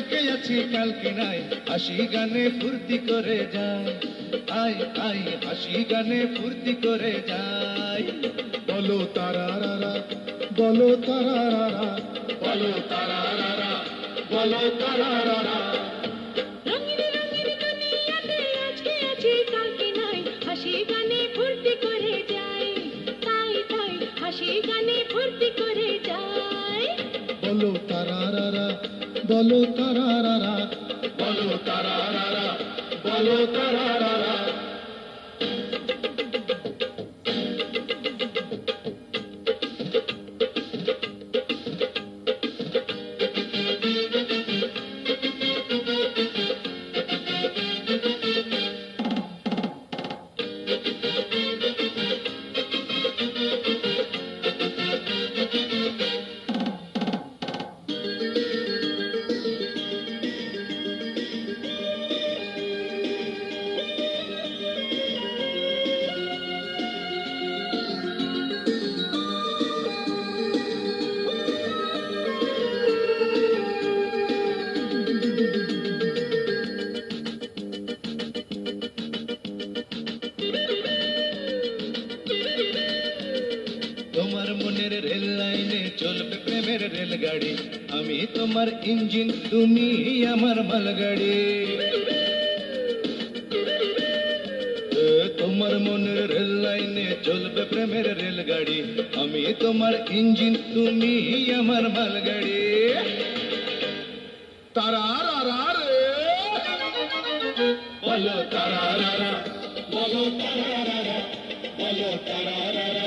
আজকে আছি কালকে নাই হাসি গানে ফুর্তি করে যাই আই আই হাসি গানে ফুর্তি করে যাই বলো তারা বলো তারা বলো তারা বলো তারা রারা বলো তারা বলো তারা বলো তারা рель लाइने चलबे প্রেমের রেলগাড়ি আমি তোমার ইঞ্জিন তুমি আমার বলগাড়ি এ তোমার মনের রেল লাইনে চলবে প্রেমের রেলগাড়ি আমি তোমার ইঞ্জিন তুমি আমার বলগাড়ি তারারারারে বল তারারারা বল তারারারা আয়ো তারারারা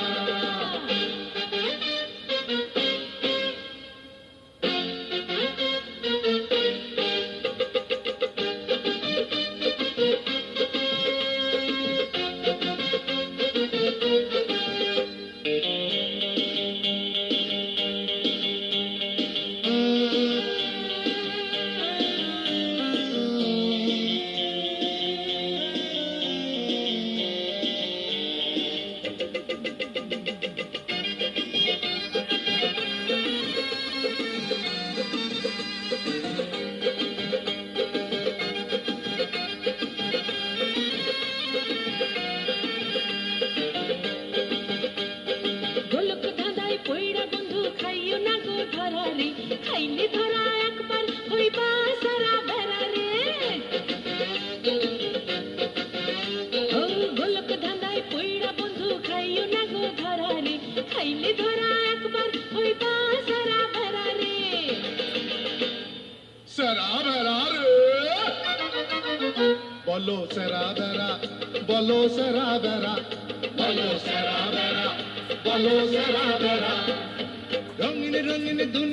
पहिले थोरा अकबर हुई बासरा बोलो सरा बोलो सरा बोलो सरा बोलो सरा रंगीन रंगीन दुनिया